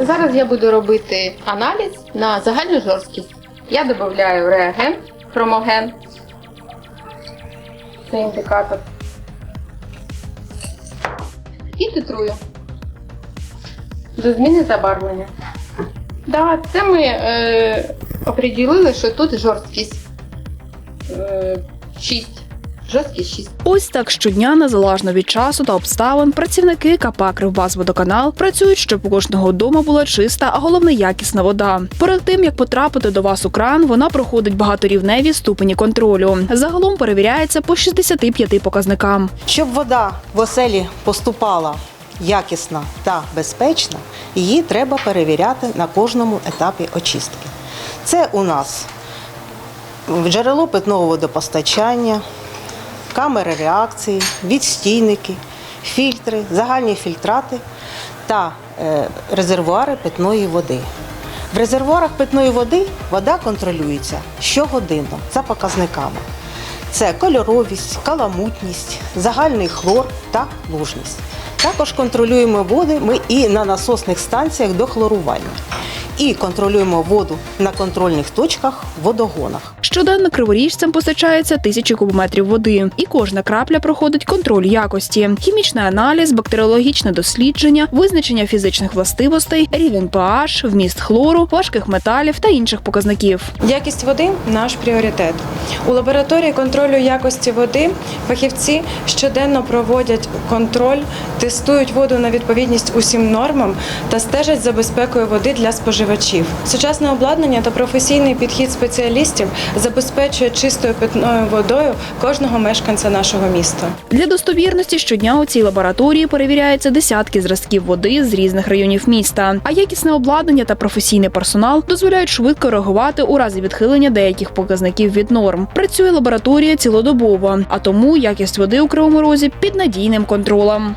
Зараз я буду робити аналіз на загальну жорсткість. Я додаю реаген, хромоген. Це індикатор. І титрую. До зміни забарвлення. Да, це ми е, оприділили, що тут жорсткість е, 6. Жорсткість 6. Ось так щодня, незалежно від часу та обставин, працівники КП «Кривбасводоканал» працюють, щоб у кожного вдома була чиста, а головне якісна вода. Перед тим як потрапити до вас у кран, вона проходить багаторівневі ступені контролю. Загалом перевіряється по 65 показникам. Щоб вода в оселі поступала якісна та безпечна, її треба перевіряти на кожному етапі очистки. Це у нас джерело питного водопостачання, камери реакції, відстійники, фільтри, загальні фільтрати та е, резервуари питної води. В резервуарах питної води вода контролюється щогодинно за показниками. Це кольоровість, каламутність, загальний хлор та лужність. Також контролюємо води ми і на насосних станціях до хлорування. І контролюємо воду на контрольних точках в водогонах. Щоденно криворіжцям постачається тисячі кубометрів води, і кожна крапля проходить контроль якості, хімічний аналіз, бактеріологічне дослідження, визначення фізичних властивостей, рівень pH, вміст хлору, важких металів та інших показників. Якість води наш пріоритет. У лабораторії контролю якості води фахівці щоденно проводять контроль, тестують воду на відповідність усім нормам та стежать за безпекою води для споживачів. Сучасне обладнання та професійний підхід спеціалістів забезпечує чистою питною водою кожного мешканця нашого міста. Для достовірності щодня у цій лабораторії перевіряються десятки зразків води з різних районів міста. А якісне обладнання та професійний персонал дозволяють швидко реагувати у разі відхилення деяких показників від норм. Працює лабораторія цілодобово, а тому якість води у кривому розі під надійним контролем.